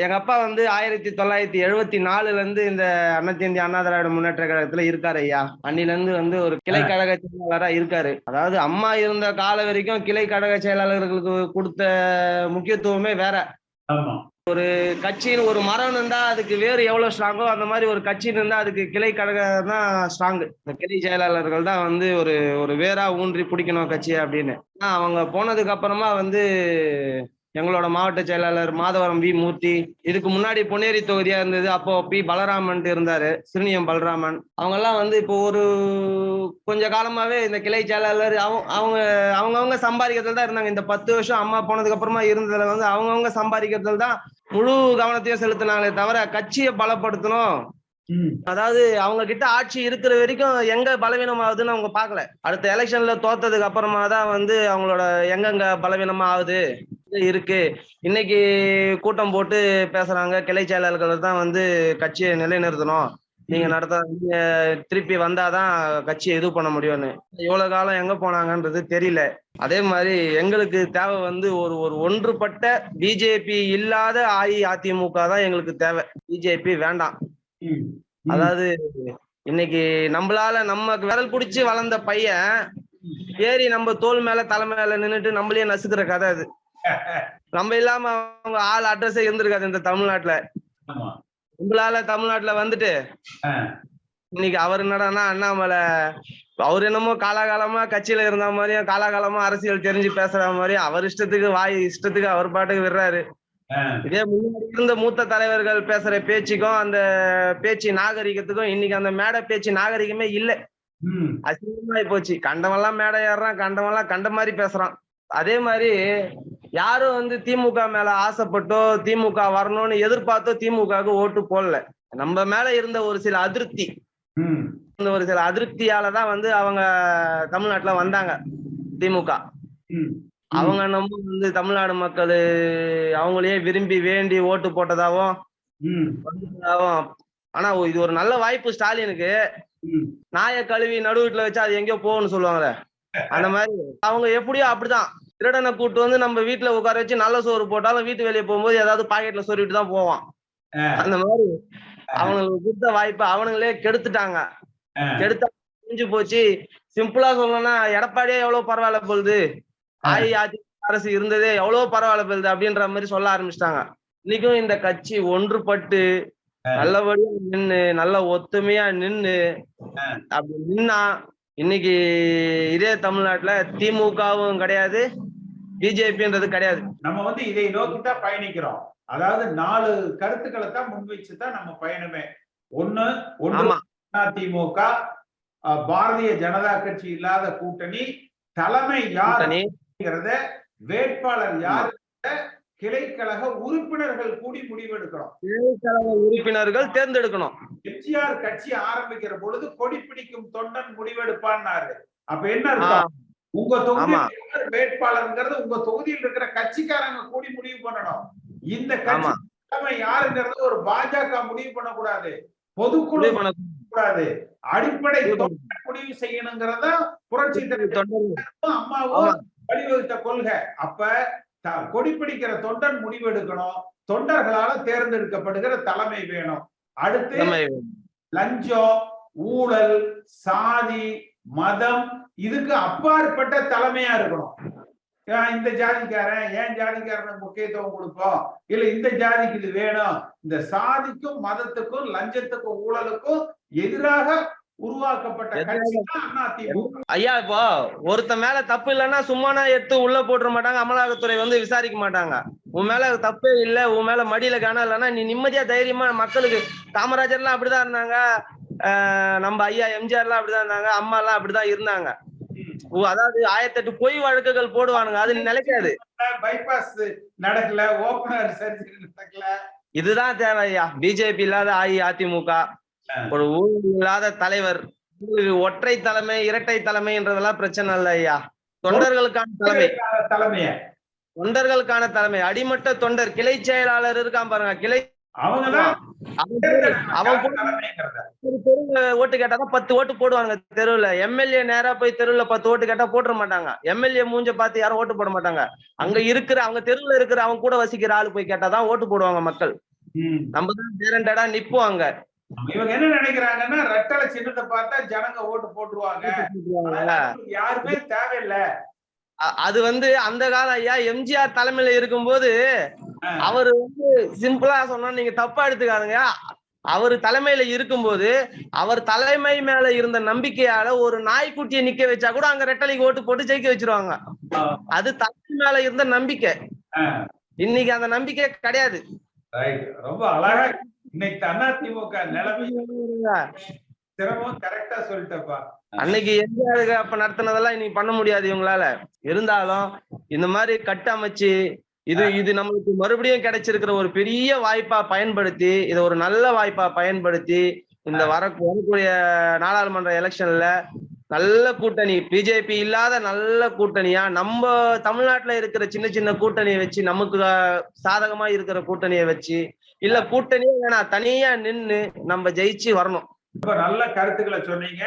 எங்க அப்பா வந்து ஆயிரத்தி தொள்ளாயிரத்தி எழுபத்தி நாலுல இருந்து இந்த அனைத்து இந்திய அண்ணா திராவிட முன்னேற்ற கழகத்துல இருக்காரு ஐயா. அன்னில இருந்து வந்து ஒரு கிளை கழக செயலாளரா இருக்காரு. அதாவது அம்மா இருந்த கால வரைக்கும் கிளை கழக செயலாளர்களுக்கு கொடுத்த முக்கியத்துவமே வேற. ஆமா. கட்சின்னு ஒரு மரம் இருந்தா அதுக்கு வேறு எவ்வளவு ஸ்ட்ராங்கோ அந்த மாதிரி ஒரு கட்சின்னு இருந்தா அதுக்கு கிளை கழகம் தான் ஸ்ட்ராங் இந்த கிளை செயலாளர்கள் தான் வந்து ஒரு ஒரு வேரா ஊன்றி பிடிக்கணும் கட்சி அப்படின்னு. அவங்க போனதுக்கு அப்புறமா வந்து எங்களோட மாவட்ட செயலாளர் மாதவரம் வி மூர்த்தி. இதுக்கு முன்னாடி பொன்னேரி தொகுதியா இருந்தது. அப்போ பி பலராமன் இருந்தாரு. சிறுனியம் பலராமன். அவங்க எல்லாம் வந்து இப்போ ஒரு கொஞ்ச காலமாவே இந்த கிளை செயலாளர் அவங்க அவங்க அவங்கவுங்க சம்பாதிக்கிறதுல தான் இருந்தாங்க. இந்த பத்து வருஷம் அம்மா போனதுக்கு அப்புறமா இருந்ததுல வந்து அவங்கவுங்க சம்பாதிக்கிறதுல தான் முழு கவனத்தையும் செலுத்தினாங்களே தவிர கட்சியை பலப்படுத்தணும். அதாவது அவங்க கிட்ட ஆட்சி இருக்கிற வரைக்கும் எங்க பலவீனம் ஆகுதுன்னு அவங்க பார்க்கல. அடுத்த எலெக்ஷன்ல தோத்ததுக்கு அப்புறமா தான் வந்து அவங்களோட எங்கெங்க பலவீனமா ஆகுது இருக்கு. இன்னைக்கு கூட்டம் போட்டு பேசுறாங்க. கிளை செயலாளர்கள் தான் வந்து கட்சியை நிலைநிறுத்தணும். நீங்க நடத்த நீங்க திருப்பி வந்தாதான் கட்சியை இது பண்ண முடியும்னு. எவ்வளவு காலம் எங்க போனாங்கன்றது தெரியல. அதே மாதிரி எங்களுக்கு தேவை வந்து ஒரு ஒரு ஒன்றுபட்ட பிஜேபி இல்லாத அஇஅதிமுக தான் எங்களுக்கு தேவை. பிஜேபி வேண்டாம். அதாவது இன்னைக்கு நம்மளால நம்ம விரல் புடிச்சு வளர்ந்த பையன் ஏறி நம்ம தோல் மேல தலை மேல நின்னுட்டு நம்மளே நசுக்கிற கதை அது. நம்ம இல்லாம அவங்க ஆள் அட்ரஸே இருந்திருக்காது இந்த தமிழ்நாட்டுல. நம்மளால தமிழ்நாட்டுல வந்துட்டு. இன்னைக்கு அவர் என்னடான்னா அண்ணாமலை. அவர் என்னமோ காலாகாலமா கட்சியில இருந்த மாதிரியும் காலாகாலமா அரசியல் தெரிஞ்சு பேசுற மாதிரியும் அவர் இஷ்டத்துக்கு வாய் இஷ்டத்துக்கு அவர் பாட்டுக்கு விடுறாரு. இதே முன்னாடி இருந்த மூத்த தலைவர்கள் பேசுற பேச்சுக்கும் அந்த பேச்சு நாகரிகத்துக்கும் இன்னைக்கு அந்த மேடை பேச்சு நாகரிகமே இல்ல. அசிங்கமாயி போச்சு. கண்டவன்லாம் மேடை ஏறுறான் கண்டவன்லாம் கண்ட மாதிரி பேசுறான். அதே மாதிரி யாரும் வந்து திமுக மேல ஆசைப்பட்டோ திமுக வரணும்னு எதிர்பார்த்தோ திமுகவுக்கு ஓட்டு போடல. நம்ம மேல இருந்த ஒரு சில அதிருப்தி. இந்த ஒரு சில அதிருப்தியால தான் வந்து அவங்க தமிழ்நாட்டுல வந்தாங்க திமுக. அவங்க நம்ம வந்து தமிழ்நாடு மக்கள் அவங்களையே விரும்பி வேண்டி ஓட்டு போட்டதாவும் ஆனா இது ஒரு நல்ல வாய்ப்பு ஸ்டாலினுக்கு. நாயை கழுவி நடு வீட்டுல வச்சு அது எங்கேயோ போகும்னு சொல்லுவாங்களே. அந்த மாதிரி அவங்க எப்படியோ அப்படிதான். திருடனை கூட்டு வந்து நம்ம வீட்டுல உட்கார வச்சு நல்ல சோறு போட்டாலும் வீட்டு வெளியே போகும்போது ஏதாவது பாக்கெட்ல சொருவிட்டு தான் போவான். அந்த மாதிரி அவனுங்களுக்கு கொடுத்த வாய்ப்பை அவனுங்களே கெடுத்துட்டாங்க. கெடுத்தா முடிஞ்சு போச்சு. சிம்பிளா சொல்லணும்னா எடப்பாடியே எவ்வளவு பரவாயில்ல போகுது அஇஅதிமுக அரசு இருந்ததே எவ்வளவு பரவாயில்ல போகுது அப்படின்ற மாதிரி சொல்ல ஆரம்பிச்சிட்டாங்க. இன்னைக்கும் இந்த கட்சி ஒன்றுபட்டு நல்லபடியா நின்னு நல்ல ஒத்துமையா நின்னு. அப்படி நின்னா இன்னைக்கு இதே தமிழ்நாட்டுல திமுகவும் கிடையாது. பிஜேபின்றது கிடையாது. நம்ம வந்து இதை நோக்கி தான் பயணிக்கிறோம். அதாவது நாலு கருத்துக்களை தான் முன்வைச்சு தான் நம்ம பயணமே. ஒண்ணு ஒன்று அதிமுக பாரதிய ஜனதா கட்சி இல்லாத கூட்டணி தலைமை யார் கூட்டணி. அப்படிங்கறத வேட்பாளர் யார் கிளைக்கழக உறுப்பினர்கள் கூடி முடிவெடுக்கிறோம். இடைக்கழக உறுப்பினர்கள் தேர்ந்தெடுக்கணும். எம்ஜிஆர் கட்சி ஆரம்பிக்கிற பொழுது கொடி பிடிக்கும் தொண்டன் முடிவெடுப்பான்னாரு. அப்ப என்ன உங்க. தொகுதி வேட்பாளர்ங்கிறது உங்க தொகுதியில் இருக்கிற கட்சிக்காரங்க கூடி முடிவு பண்ணணும். இந்த கட்சி யாருங்கிறது ஒரு பாஜக முடிவு பண்ணக்கூடாது. பொதுக்குழு கூடாது அடிப்படை முடிவு செய்யணுங்கிறத புரட்சி அம்மாவும். வழிவகுத்த கொள்கை. அப்ப கொடி பிடிக்கிற தொண்டன் முடிவெடுக்கணும். தொண்டர்களால தேர்ந்தெடுக்கப்படுகிற தலைமை வேணும். அடுத்து லஞ்சம் ஊழல் சாதி மதம் இதுக்கு அப்பாற்பட்ட தலைமையா இருக்கணும். இந்த ஜாதிக்காரன் ஏன் ஜாதிக்காரனுக்கு முக்கியத்துவம் கொடுப்போம்? இல்ல இந்த ஜாதிக்கு இது வேணும்? இந்த சாதிக்கும் மதத்துக்கும் லஞ்சத்துக்கும் ஊழலுக்கும் எதிராக உருவாக்கப்பட்ட ஐயா இப்போ ஒருத்த மேல தப்பு இல்லைன்னா சும்மானா எடுத்து உள்ள போட்டுற மாட்டாங்க அமலாக்கத்துறை வந்து விசாரிக்க மாட்டாங்க. உன் மேல தப்பே இல்ல உன் மேல மடியில காண இல்லைன்னா நீ நிம்மதியா தைரியமா மக்களுக்கு காமராஜர்லாம் அப்படிதான் இருந்தாங்க. நம்ம ஐயா எம்ஜிஆர் எல்லாம் அப்படிதான் இருந்தாங்க அம்மா எல்லாம் அப்படிதான் இருந்தாங்க. அதாவது ஆயிரத்தெட்டு பொய் வழக்குகள் போடுவானுங்க அது நிலைக்காது பைபாஸ் நடக்கல ஓபனர் சர்ஜரி நடக்கல. இதுதான் தேவை ஐயா பிஜேபி இல்லாத அஇஅதிமுக. ஒரு ஊழல் இல்லாத தலைவர் ஒற்றை தலைமை இரட்டை தலைமைன்றதெல்லாம் பிரச்சனை இல்லை ஐயா. தொண்டர்களுக்கான தலைமை. தலைமைய? தொண்டர்களுக்கான தலைமை அடிமட்ட தொண்டர் கிளை செயலாளர் இருக்கான் பாருங்க கிளை ஓட்டு கேட்டாதான் பத்து ஓட்டு போடுவாங்க தெருவுல. எம்எல்ஏ நேரா போய் தெருவுல பத்து ஓட்டு கேட்டா போட்டுற மாட்டாங்க. எம்எல்ஏ மூஞ்ச பார்த்து யாரும் ஓட்டு போட மாட்டாங்க. அங்க இருக்கிற அவங்க தெருவுல இருக்கிற அவங்க கூட வசிக்கிற ஆளு போய் கேட்டாதான் ஓட்டு போடுவாங்க மக்கள். நம்ம தான் கேரண்டடா நிப்போம் அங்க. இவங்க என்ன நினைக்கிறாங்கன்னா ரெட்டலை சின்னத்தை பார்த்தா ஜனங்க ஓட்டு போட்டுருவாங்க. அதனால அவங்களுக்கு யாருமே தேவையில்ல. அ- அது வந்து அந்த கால ஐயா எம்ஜிஆர் தலைமையில இருக்கும்போது. அவர் வந்து சிம்பிளா சொன்னா நீங்க தப்பா எடுத்துக்காதுங்க. அவர் தலைமையில இருக்கும்போது அவர் தலைமை மேல இருந்த நம்பிக்கையால ஒரு நாய்க்குட்டியை நிக்க வச்சா கூட அங்க ரெட்டலைக்கு ஓட்டு போட்டு ஜெயிக்க வச்சிருவாங்க. அது தலைமை மேல இருந்த நம்பிக்கை. இன்னைக்கு அந்த நம்பிக்கை கிடையாது. ரொம்ப அழகா இன்னைக்கு அண்ணா திமுக நிலைமை சிரமம் கரெக்டா சொல்லிட்டப்பா. அன்னைக்கு எம்ஜிஆருக்கு அப்ப நடத்தினதெல்லாம் இன்னைக்கு பண்ண முடியாது இவங்களால. இருந்தாலும் இந்த மாதிரி கட்டமைச்சு இது இது நம்மளுக்கு மறுபடியும் கிடைச்சிருக்கிற ஒரு பெரிய வாய்ப்பா பயன்படுத்தி இதை ஒரு நல்ல வாய்ப்பா பயன்படுத்தி இந்த வர வரக்கூடிய நாடாளுமன்ற எலெக்ஷன்ல நல்ல கூட்டணி பிஜேபி இல்லாத நல்ல கூட்டணியா நம்ம தமிழ்நாட்டுல இருக்கிற சின்ன சின்ன கூட்டணியை வச்சு நமக்கு சாதகமா இருக்கிற கூட்டணியை வச்சு இல்ல கூட்டணியே வேணாம் தனியா நின்னு நம்ம ஜெயிச்சு வரணும். ரொம்ப நல்ல கருத்துக்களை சொன்னீங்க.